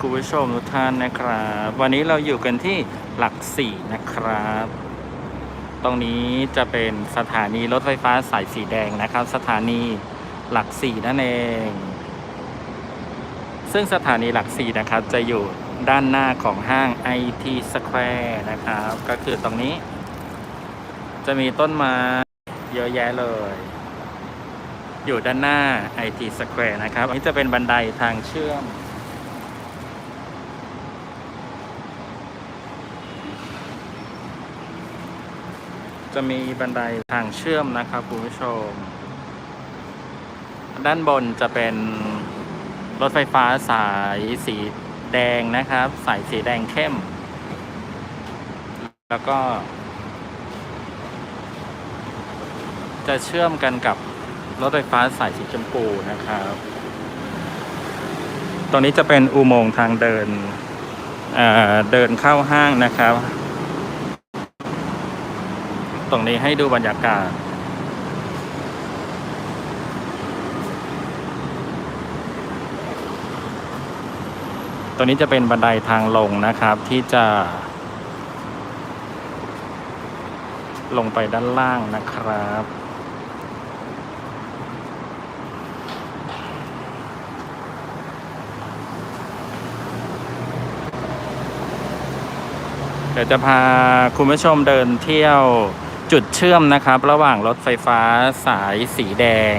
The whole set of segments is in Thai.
คุณผู้ชมทุกท่านนะครับ วันนี้เราอยู่กันที่หลักสี่นะครับ ตรงนี้จะเป็นสถานีรถไฟฟ้าสายสีแดงนะครับ สถานีหลักสี่นั่นเอง ซึ่งสถานีหลักสี่นะครับ จะอยู่ด้านหน้าของห้าง IT Square นะครับ ก็คือตรงนี้ จะมีต้นไม้เยอะแยะเลยอยู่ด้านหน้า IT Square นะครับ อันนี้จะเป็นบันไดทางเชื่อม จะมีบันไดทางเชื่อมนะครับคุณผู้ชม ด้านบนจะเป็นรถไฟฟ้าสายสีแดงนะครับ สายสีแดงเข้ม แล้วก็ จะเชื่อมกันกับรถไฟฟ้าสายสีชมพูนะครับ ตรงนี้จะเป็นอุโมงค์ทางเดินเเดินเข้าห้างนะครับ ตรงนี้ให้ดูบรรยากาศตรงนี้จะเป็นบันไดทางลงนะครับที่จะ ลงไปด้านล่างนะครับเดี๋ยวจะพาคุณผู้ชมเดินเที่ยว จุดเชื่อมนะครับ ระหว่างรถไฟฟ้าสายสีแดง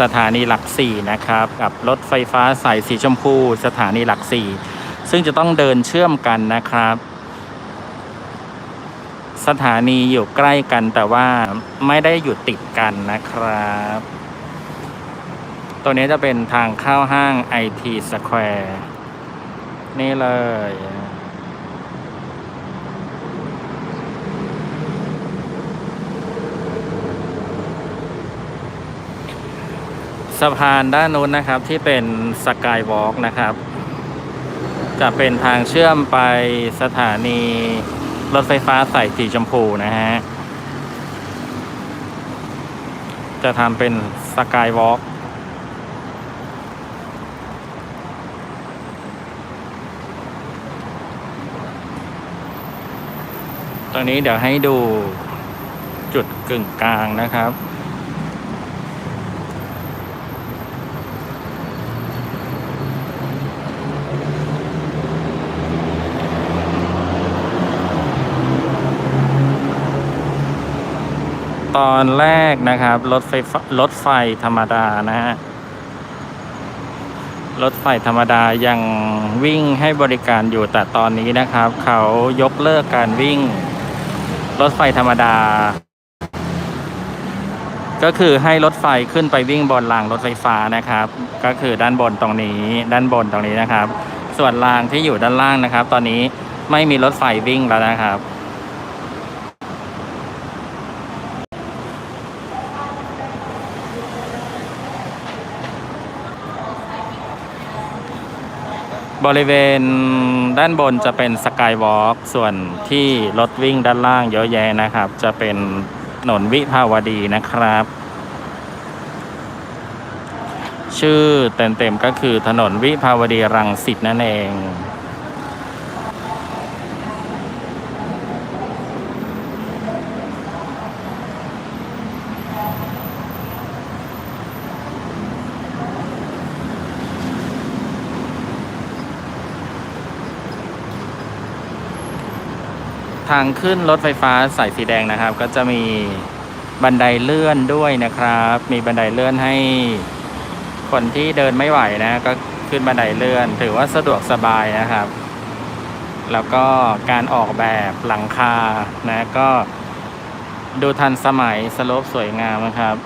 สถานีหลักสี่นะครับ กับรถไฟฟ้าสายสีชมพู สถานีหลักสี่ซึ่งจะต้องเดินเชื่อมกันนะครับ สถานีอยู่ใกล้กันแต่ว่าไม่ได้อยู่ติดกันนะครับ ตัวนี้จะเป็นทางเข้าห้าง IT Square นี่เลย สะพานด้านนู้นนะครับที่เป็นสกายวอล์กนะครับ จะเป็นทางเชื่อมไปสถานีรถไฟฟ้าสายสีชมพูนะฮะ จะทำเป็นสกายวอล์กตรงนี้เดี๋ยวให้ดูจุดกึ่งกลางนะครับ ตอนแรกนะครับรถไฟฟ้ารถไฟธรรมดานะฮะรถไฟธรรมดายังวิ่งให้บริการอยู่แต่ตอนนี้นะครับ เขายกเลิกการวิ่ง รถไฟธรรมดา ก็คือให้รถไฟขึ้นไปวิ่งบนรางรถไฟฟ้านะครับ ก็คือด้านบนตรงนี้ ด้านบนตรงนี้นะครับ ส่วนรางที่อยู่ด้านล่างนะครับ ตอนนี้ไม่มีรถไฟวิ่งแล้วนะครับ บริเวณด้านบนจะเป็นสกายวอล์กส่วนที่รถวิ่งด้านล่างเยอะแยะนะครับ จะเป็นถนนวิภาวดีนะครับ ชื่อเต็มๆก็คือถนนวิภาวดีรังสิตนั่นเองางขึ้นรถไฟฟ้าสายสีแดงนะครับ ก็จะมีบันไดเลื่อนด้วยนะครับ มีบันไดเลื่อนให้คนที่เดินไม่ไหวนะก็ขึ้นบันไดเลื่อน ถือว่าสะดวกสบายนะครับ แล้วก็การออกแบบหลังคานะก็ดูทันสมัยสโลปสวยงามนะครับ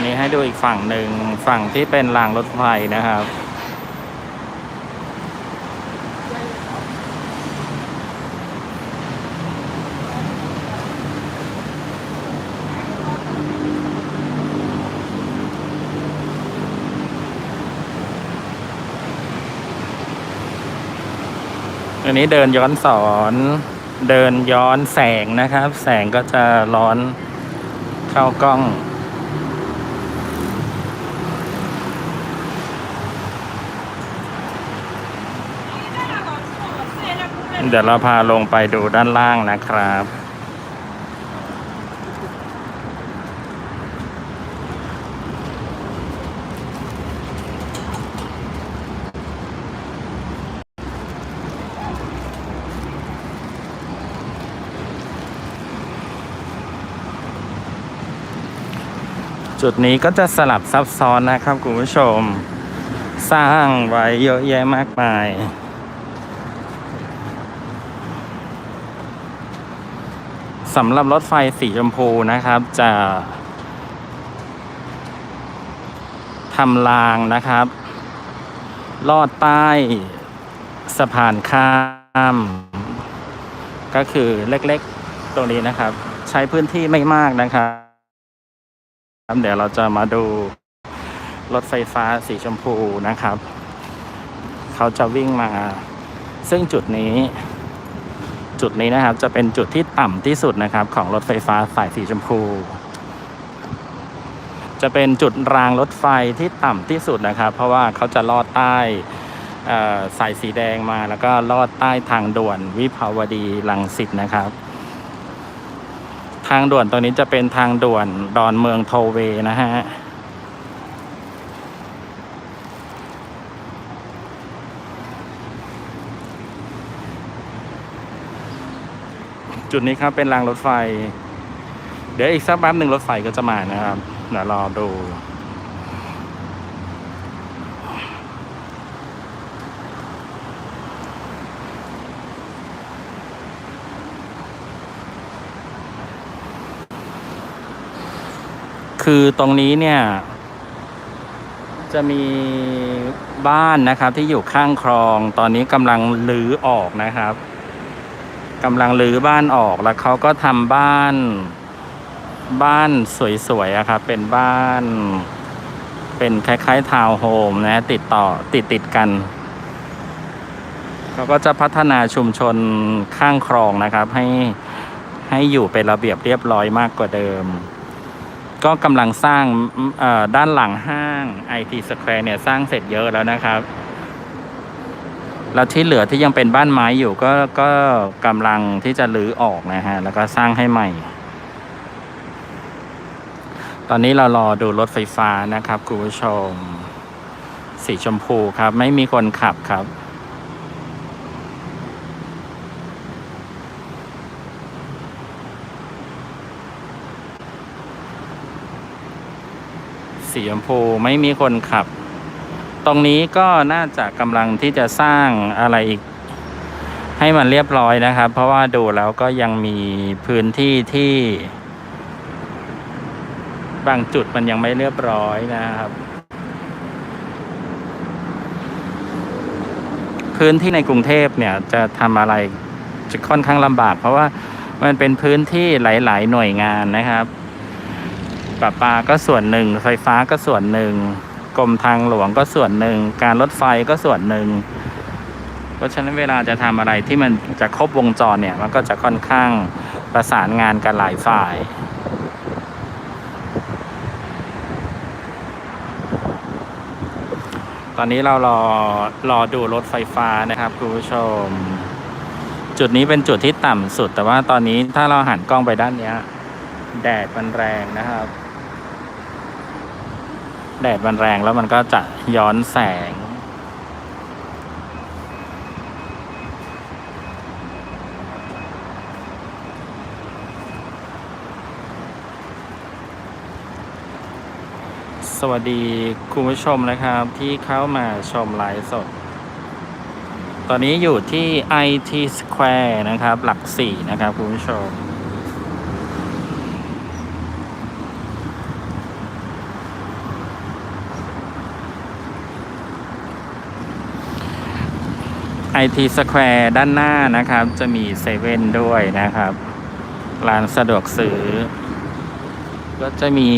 นนี้ให้ดูอีกฝั่งหนึ่งฝั่งที่เป็นรางรถไฟนะครับอันนี้เดินย้อนสอนเดินย้อนแสงนะครับ แสงก็จะร้อนเข้ากล้อง เดี๋ยวเราพาลงไปดูด้านล่างนะครับ จุดนี้ก็จะสลับซับซ้อนนะครับคุณผู้ชม สร้างไว้เยอะแยะมากมาย สำหรับรถไฟสีชมพูนะครับ จะทำรางนะครับ ลอดใต้สะพานข้าม ก็คือเล็กๆตรงนี้นะครับ ใช้พื้นที่ไม่มากนะครับเดี๋ยวเราจะมาดูรถไฟฟ้าสีชมพูนะครับ เขาจะวิ่งมา ซึ่งจุดนี้ จุดนี้นะครับ จะเป็นจุดที่ต่ำที่สุดนะครับ ของรถไฟฟ้าสายสีชมพู จะเป็นจุดรางรถไฟที่ต่ำที่สุดนะครับ เพราะว่าเขาจะลอดใต้เอ่สายสีแดงมาแล้วก็ลอดใต้ทางด่วนวิภาวดีรังสิตนะครับ ทางด่วนตัวนี้จะเป็นทางด่วนดอนเมืองโทเวนะฮะ จุดนี้ครับเป็นรางรถไฟ เดี๋ยวอีกสักแป๊บหนึ่งรถไฟก็จะมานะครับเดี๋ยวรอดูคือตรงนี้เนี่ย จะมีบ้านนะครับที่อยู่ข้างคลองตอนนี้กำลังรื้อออกนะครับ กำลังรื้อบ้านออกแล้วเขาก็ทำบ้าน บ้านสวยๆอะครับเป็นบ้าน เป็นคล้ายๆทาวน์โฮมนะติดต่อติดติดกันเขาก็จะพัฒนาชุมชนข้างคลองนะครับ ให้ให้อยู่เป็นระเบียบเรียบร้อยมากกว่าเดิม ก็กำลังสร้างด้านหลังห้าง IT Square เนี่ยสร้างเสร็จเยอะแล้วนะครับ แล้วที่เหลือที่ยังเป็นบ้านไม้อยู่ก็ก็กำลังที่จะรื้อออกนะฮะ แล้วก็สร้างให้ใหม่ ตอนนี้เรารอดูรถไฟฟ้านะครับคุณผู้ชม สีชมพูครับ ไม่มีคนขับครับสีชมพูไม่มีคนขับ ตรงนี้ก็น่าจะกำลังที่จะสร้างอะไรอีก ให้มันเรียบร้อยนะครับ เพราะว่าดูแล้วก็ยังมีพื้นที่ที่ บางจุดมันยังไม่เรียบร้อยนะครับ พื้นที่ในกรุงเทพเนี่ยจะทำอะไรจะค่อนข้างลำบาก เพราะว่ามันเป็นพื้นที่หลาย ๆ หน่วยงานนะครับประปาก็ส่วนหนึ่ง ไฟฟ้าก็ส่วนหนึ่ง กรมทางหลวงก็ส่วนหนึ่ง การรถไฟก็ส่วนหนึ่ง เพราะฉะนั้นเวลาจะทำอะไรที่มันจะครบวงจรเนี่ย มันก็จะค่อนข้างประสานงานกันหลายฝ่ายตอนนี้เรารอรอดูรถไฟฟ้านะครับคุณผู้ชม จุดนี้เป็นจุดที่ต่ำสุด แต่ว่าตอนนี้ถ้าเราหันกล้องไปด้านนี้ แดดมันแรงนะครับ แดดมันแรงแล้วมันก็จะย้อนแสง สวัสดีคุณผู้ชมนะครับที่เข้ามาชมไลฟ์สด ตอนนี้อยู่ที่ IT Square นะครับ หลักสี่นะครับคุณผู้ชม IT Square ด้านหน้านะครับ จะมีเซเว่นด้วยนะครับร้านสะดวกซื้อ ก็จะมี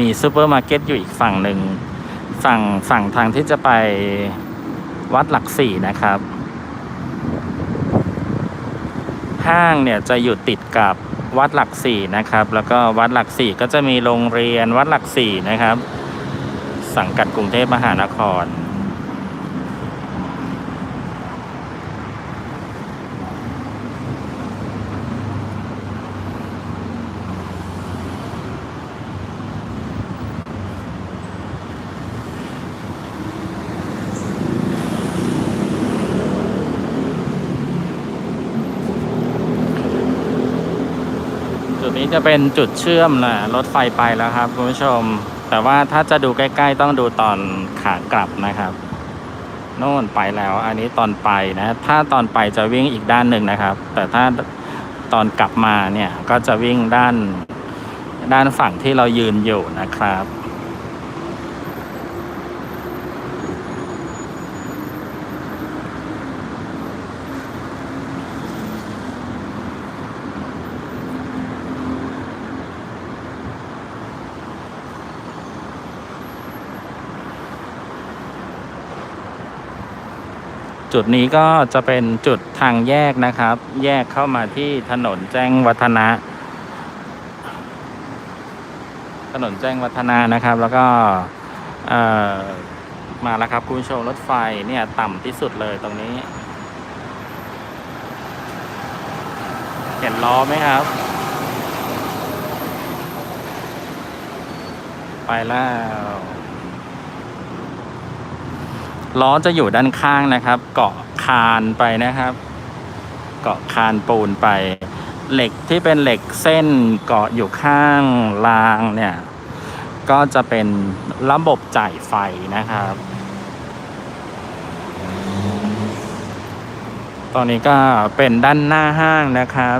มีซูเปอร์มาร์เก็ตอยู่อีกฝั่งหนึ่งฝั่งฝั่งทางที่จะไปวัดหลักสี่นะครับ ห้างเนี่ยจะอยู่ติดกับวัดหลักสี่นะครับ แล้วก็วัดหลักสี่ก็จะมีโรงเรียนวัดหลักสี่นะครับ สังกัดกรุงเทพมหานคร นี้จะเป็นจุดเชื่อมนะรถไฟไปแล้วครับคุณผู้ชม แต่ว่าถ้าจะดูใกล้ ๆ ต้องดูตอนขากลับนะครับโน่นไปแล้ว อันนี้ตอนไปนะ ถ้าตอนไปจะวิ่งอีกด้านหนึ่งนะครับ แต่ถ้าตอนกลับมาเนี่ยก็จะวิ่งด้านด้านฝั่งที่เรายืนอยู่นะครับ จุดนี้ก็จะเป็นจุดทางแยกนะครับ แยกเข้ามาที่ถนนแจ้งวัฒนะ ถนนแจ้งวัฒนะนะครับ แล้วก็มาแล้วครับคุณผู้ชมรถไฟเนี่ยต่ำที่สุดเลยตรงนี้ เห็นล้อไหมครับ ไปแล้ว ล้อจะอยู่ด้านข้างนะครับ เกาะคานไปนะครับ เกาะคานปูนไป เหล็กที่เป็นเหล็กเส้นเกาะอยู่ข้างรางเนี่ย ก็จะเป็นระบบจ่ายไฟนะครับตอนนี้ก็เป็นด้านหน้าห้างนะครับ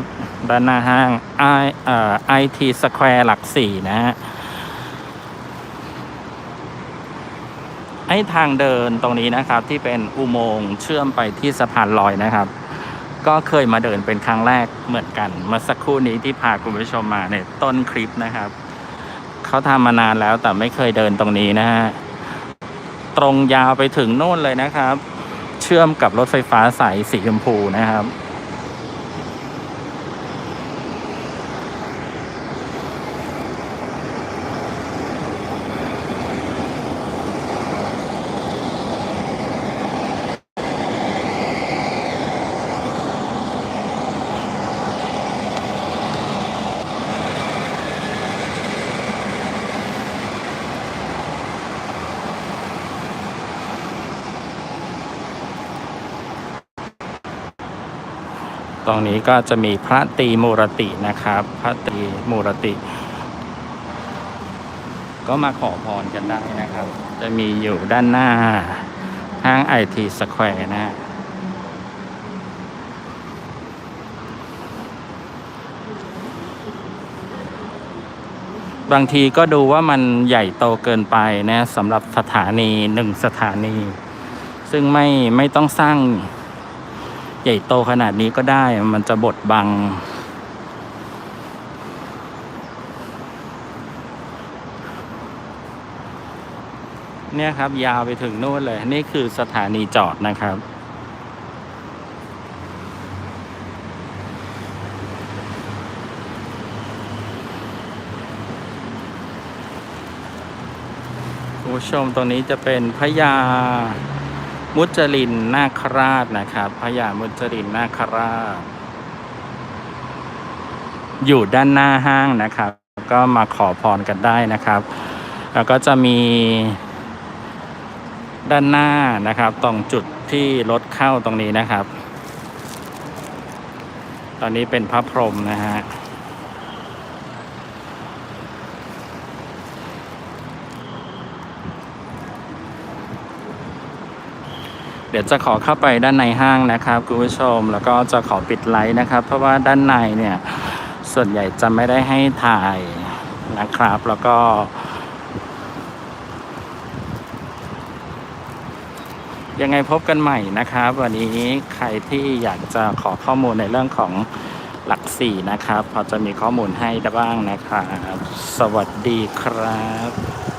ด้านหน้าห้างไอเอ่อไอทีสแควร์หลักสี่นะฮะ ให้ทางเดินตรงนี้นะครับ ที่เป็นอุโมงค์เชื่อมไปที่สะพานลอยนะครับ ก็เคยมาเดินเป็นครั้งแรกเหมือนกัน เมื่อสักครู่นี้ที่พาคุณผู้ชมมาในต้นคลิปนะครับเขาทำมานานแล้วแต่ไม่เคยเดินตรงนี้นะฮะตรงยาวไปถึงโน่นเลยนะครับ เชื่อมกับรถไฟฟ้าสายสีชมพูนะครับ รงนี้ก็จะมีพระตีมูรตินะครับ พระตีมูรติ ก็มาขอพรกันได้นะครับ จะมีอยู่ด้านหน้าห้างไอทีสแควร์นะฮะบางทีก็ดูว่ามันใหญ่โตเกินไปนะสำหรับสถานีหนึ่งสถานี ซึ่งไม่ไม่ต้องสร้าง ใหญ่โตขนาดนี้ก็ได้มันจะบดบัง เนี่ยครับยาวไปถึงนู่นเลย นี่คือสถานีจอดนะครับผู้ชมตรงนี้จะเป็นพญา มุจลินนาคราชนะครับพญามุจลินนาคราช อยู่ด้านหน้าห้างนะครับ ก็มาขอพรกันได้นะครับ แล้วก็จะมีด้านหน้านะครับตรงจุดที่รถเข้าตรงนี้นะครับ ตอนนี้เป็นพระพรหมนะฮะ เดี๋ยวจะขอเข้าไปด้านในห้างนะครับคุณผู้ชมแล้วก็จะขอปิดไลท์นะครับ เพราะว่าด้านในเนี่ยส่วนใหญ่จะไม่ได้ให้ถ่ายนะครับ แล้วก็ยังไงพบกันใหม่นะครับ วันนี้ใครที่อยากจะขอข้อมูลในเรื่องของหลักสี่นะครับ พอจะมีข้อมูลให้ได้บ้างนะครับ สวัสดีครับ